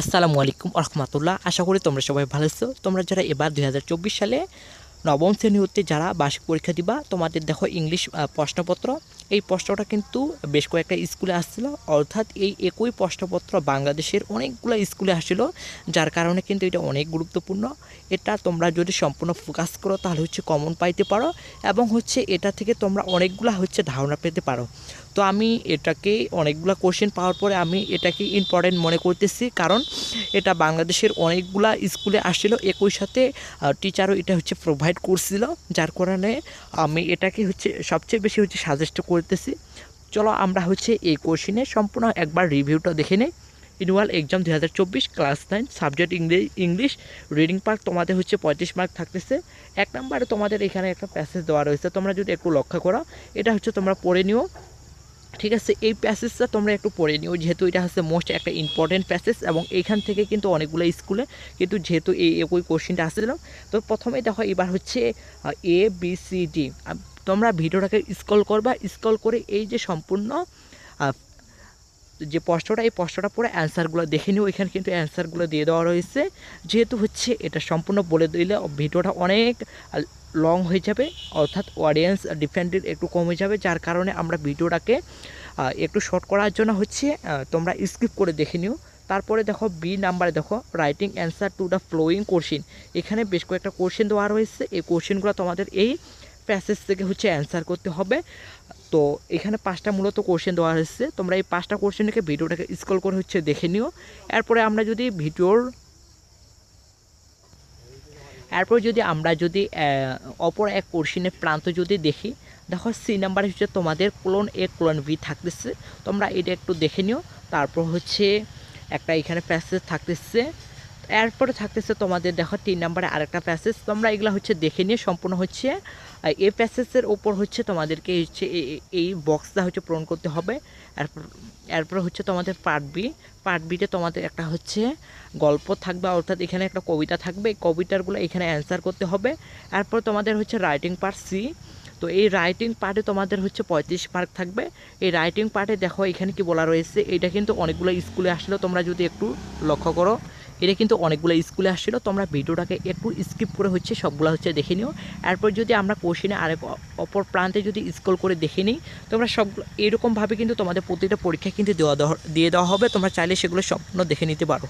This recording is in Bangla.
আসসালামু আলাইকুম রহমতুল্লাহ। আশা করি তোমরা সবাই ভালো আছো। তোমরা যারা এবার দু হাজার চব্বিশ সালে নবম শ্রেণি হতে যারা বার্ষিক পরীক্ষা দিবা, তোমাদের দেখো ইংলিশ প্রশ্নপত্র। এই প্রশ্নটা কিন্তু বেশ কয়েকটা স্কুলে আসছিল। অর্থাৎ এই একই প্রশ্নপত্র বাংলাদেশের অনেকগুলো স্কুলে আসছিল, যার কারণে কিন্তু এটা অনেক গুরুত্বপূর্ণ। এটা তোমরা যদি সম্পূর্ণ ফোকাস করো, তাহলে হচ্ছে কমন পাইতে পারো এবং হচ্ছে এটা থেকে তোমরা অনেকগুলো হচ্ছে ধারণা পেতে পারো। তো আমি এটাকে অনেকগুলো কোশ্চেন পাওয়ার পরে আমি এটাকে ইম্পর্টেন্ট মনে করতেছি, কারণ এটা বাংলাদেশের অনেকগুলা স্কুলে আসছিল। একই সাথে টিচারও এটা হচ্ছে প্রোভাইড করছিল যার কারণে আমি এটাকে হচ্ছে সবচেয়ে বেশি হচ্ছে সাজেস্ট করতেছি। চলো আমরা হচ্ছে এই কোশ্চিনে সম্পূর্ণ একবার রিভিউটা দেখে নিই। ইনুয়াল এক্সাম দু হাজার চব্বিশ class nine subject English English reading part তোমাদের হচ্ছে পঁয়ত্রিশ মার্ক থাকতেছে। এক নম্বরে তোমাদের এখানে একটা প্যাসেজ দেওয়া রয়েছে, তোমরা যদি একটু লক্ষ্য করো, এটা হচ্ছে তোমরা পড়ে নিও। ঠিক আছে? এই প্যাসেজটা তোমরা একটু পড়ে নিও। যেহেতু এটা হচ্ছে মোস্ট একটা ইম্পর্টেন্ট প্যাসেজ এবং এইখান থেকে কিন্তু অনেকগুলো স্কুলে কিন্তু যেহেতু এই একই কোশ্চেনটা আসছিল, তো প্রথমে দেখো এবার হচ্ছে এ বি সি ডি তোমরা ভিডিওটাকে স্কল করবা স্কল করে এই যে সম্পূর্ণ যে প্রশ্নটা, এই প্রশ্নটা পরে অ্যান্সারগুলো দেখে নিও। এখানে কিন্তু অ্যান্সারগুলো দিয়ে দেওয়া রয়েছে। যেহেতু হচ্ছে এটা সম্পূর্ণ বলে দিলে ভিডিওটা অনেক লং হয়ে যাবে, অর্থাৎ অডিয়েন্স ডিফেন্ডেড একটু কম হয়ে যাবে, যার কারণে আমরা ভিডিওটাকে একটু শর্ট করার জন্য হচ্ছে তোমরা স্কিপ করে দেখে নিও। তারপরে দেখো বি নাম্বারে দেখো writing answer to the following question এখানে বেশ কয়েকটা কোশ্চেন দেওয়া রয়েছে। এই কোশ্চেনগুলো তোমাদের এই প্যাসেজ থেকে হচ্ছে অ্যান্সার করতে হবে। তো এখানে পাঁচটা মূলত কোশ্চেন দেওয়া হয়েছে তোমরা এই পাঁচটা কোশ্চেনকে ভিডিওটাকে স্কল করে হচ্ছে দেখে নিও। এরপরে আমরা যদি ভিডিওর এরপর যদি আমরা যদি অপর এক কোর্সিনের প্রান্ত যদি দেখি, দেখো সি নাম্বারে হচ্ছে তোমাদের ক্লোন এ, ক্লোন বি থাকতেছে। তোমরা এটা একটু দেখে নিও। তারপর হচ্ছে একটা এখানে প্যাসেজ থাকতেছে। এরপরে থাকতেছে তোমাদের দেখো তিন নম্বরে আরেকটা প্যাসেজ তোমরা এগুলো হচ্ছে দেখে নিয়ে সম্পূর্ণ হচ্ছে। এই প্যাসেজের ওপর হচ্ছে তোমাদেরকে হচ্ছে এই বক্সটা হচ্ছে পূরণ করতে হবে। এরপর এরপর হচ্ছে তোমাদের পার্ট বি পার্ট বিতে তোমাদের একটা হচ্ছে গল্প থাকবে, অর্থাৎ এখানে একটা কবিতা থাকবে। এই কবিতাগুলো এখানে অ্যান্সার করতে হবে। এরপর তোমাদের হচ্ছে রাইটিং পার্ট সি তো এই রাইটিং পার্টে তোমাদের হচ্ছে পঁয়ত্রিশ মার্ক থাকবে। এই রাইটিং পার্টে দেখো এখানে কি বলা রয়েছে, এটা কিন্তু অনেকগুলো স্কুলে আসলে তোমরা যদি একটু লক্ষ্য করো এটা কিন্তু অনেকগুলো স্কুলে আসছিল, তোমরা ভিডিওটাকে একটু স্কিপ করে হচ্ছে সবগুলো হচ্ছে দেখে নিও। এরপর যদি আমরা কোশ্চেনে আরেক অপর প্রান্তে যদি স্কুল করে দেখে নিই, তোমরা সব এরকমভাবে কিন্তু তোমাদের প্রতিটা পরীক্ষা কিন্তু দেওয়া, দিয়ে দেওয়া হবে। তোমরা চাইলে সেগুলো সম্পূর্ণ দেখে নিতে পারো।